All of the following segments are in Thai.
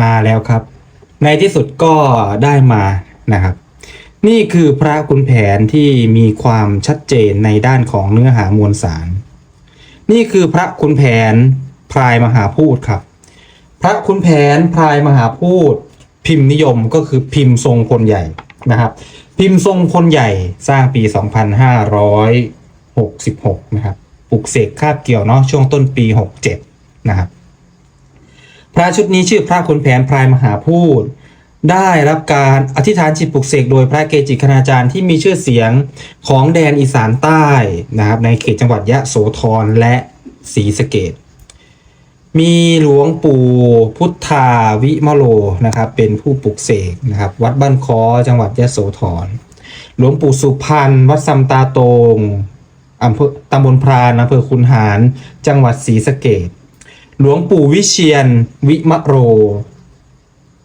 มาแล้วครับ ในที่สุดก็ได้มานะครับ นี่คือพระคุณแผนที่มีความชัดเจนในด้านของเนื้อหามวลสาร นี่คือพระคุณแผนพรายมหาพูดครับ พระคุณแผนพรายมหาพูด พิมพ์นิยมก็คือพิมพ์ทรงพลใหญ่นะครับ พิมพ์ทรงพลใหญ่สร้างปี 2566 นะครับปลุกเสกคาบเกี่ยวเนาะช่วงต้นปี 67 นะครับ พระชุดนี้ชื่อพระคุณแผนพรายมหาพูด ได้รับการอธิษฐานจิตปลุกเสกโดยพระเกจิคณาจารย์ที่มีชื่อเสียงของแดนอีสานใต้นะครับในเขตจังหวัดยะโสธรและศรีสะเกดมีหลวงปู่พุทธาวิมโลนะครับเป็นผู้ปลุกเสกนะครับวัดบ้านคอจังหวัดยะโสธรหลวงปู่สุพรรณวัดซัมตาโตงอำเภอตำบลพรานอำเภอคุนหาร จังหวัดศรีสะเกด หลวงปู่วิเชียนวิมโร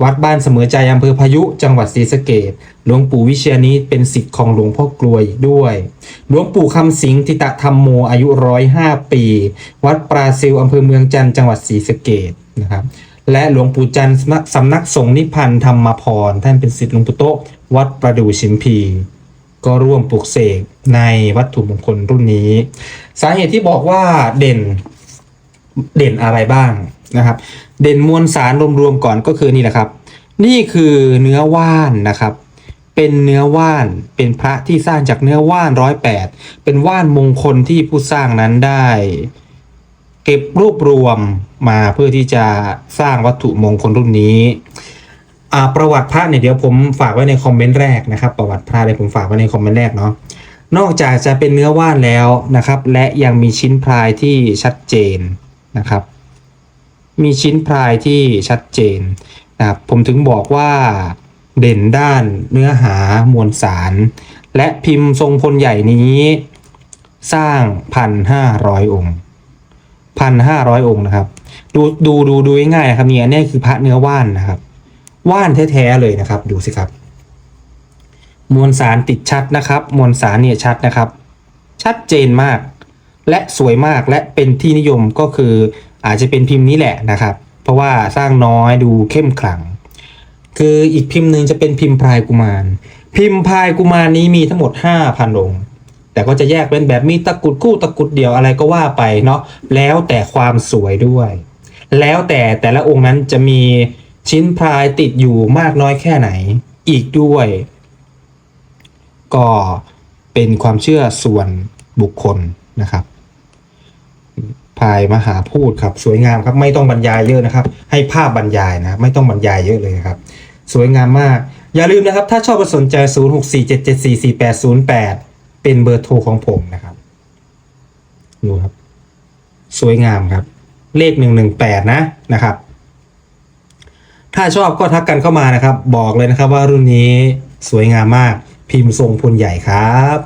วัดบ้านเสมอใจอำเภอพายุจังหวัดศรีสะเกดหลวงปู่วิเชียรนี้เป็นศิษย์ของหลวงพ่อกลวยด้วย หลวงปู่คำสิงทิตะธรรมโมอายุร้อยห้าปี วัดปราซิลอำเภอเมืองจันทร์จังหวัดศรีสะเกดนะครับและหลวงปู่จันทร์สำนักสงฆ์นิพพันธ์ธรรมพรท่านเป็นศิษย์หลวงปู่โตวัดประดู่ชิมพีก็ร่วมปลุกเสกในวัตถุมงคลรุ่นนี้ สาเหตุที่บอกว่าเด่น เด่นอะไรบ้างนะครับ เด่นมวลสารรวมๆก่อนก็คือนี่แหละครับ นี่คือเนื้อว่านนะครับเป็นเนื้อว่านเป็นพระที่สร้างจากเนื้อว่านร้อยแปดเป็นว่านมงคลที่ผู้สร้างนั้นได้ เก็บรวบรวมมาเพื่อที่จะสร้างวัตถุมงคลรุ่นนี้ประวัติพระเนี่ยเดี๋ยวผมฝากไว้ในคอมเมนต์แรกนะครับ ประวัติพระเดี๋ยวผมฝากไว้ในคอมเมนต์แรกเนาะนอกจากจะเป็นเนื้อว่านแล้วนะครับ และยังมีชิ้นพลายที่ชัดเจน นะครับ มีชิ้นพลายที่ชัดเจนนะครับผมถึงบอกว่าเด่นด้านเนื้อหามวลสาร และพิมพ์ทรงพลใหญ่นี้ สร้างพันห้าร้อยองค์พันห้าร้อยองค์นะครับ ดูดูดูดูง่ายๆครับเนี่ยนี่คือพระเนื้อว่านนะครับ ว่านแท้ๆเลยนะครับ ดูสิครับ มวลสารติดชัดนะครับ มวลสารเนี่ยชัดนะครับ ชัดเจนมาก และสวยมากและเป็นที่นิยมก็คืออาจจะเป็นพิมพ์นี้แหละนะครับ เพราะว่าสร้างน้อยดูเข้มขลัง คืออีกพิมพ์หนึ่งจะเป็นพิมพ์พรายกุมาร พิมพ์พรายกุมารนี้มีทั้งหมด 5,000องค์แต่ก็จะแยกเป็นแบบมีตะกุดคู่ตะกุดเดียวอะไรก็ว่าไปเนาะแล้วแต่ความสวยด้วย แล้วแต่แต่ละองค์นั้นจะมีชิ้นพรายติดอยู่มากน้อยแค่ไหนอีกด้วย ก็เป็นความเชื่อส่วนบุคคลนะครับ พายมหาพูดครับสวยงามครับไม่ต้องบรรยายเยอะนะครับ ให้ภาพบรรยายนะไม่ต้องบรรยายเยอะเลยครับ สวยงามมาก อย่าลืมนะครับ ถ้าชอบสนใจ 0647744808 เป็นเบอร์โทรของผมนะครับดูครับ สวยงามครับ เลข 118 นะนะครับ ถ้าชอบก็ทักกันเข้ามานะครับ บอกเลยนะครับว่ารุ่นนี้สวยงามมากพิมพ์ทรงพลใหญ่ครับ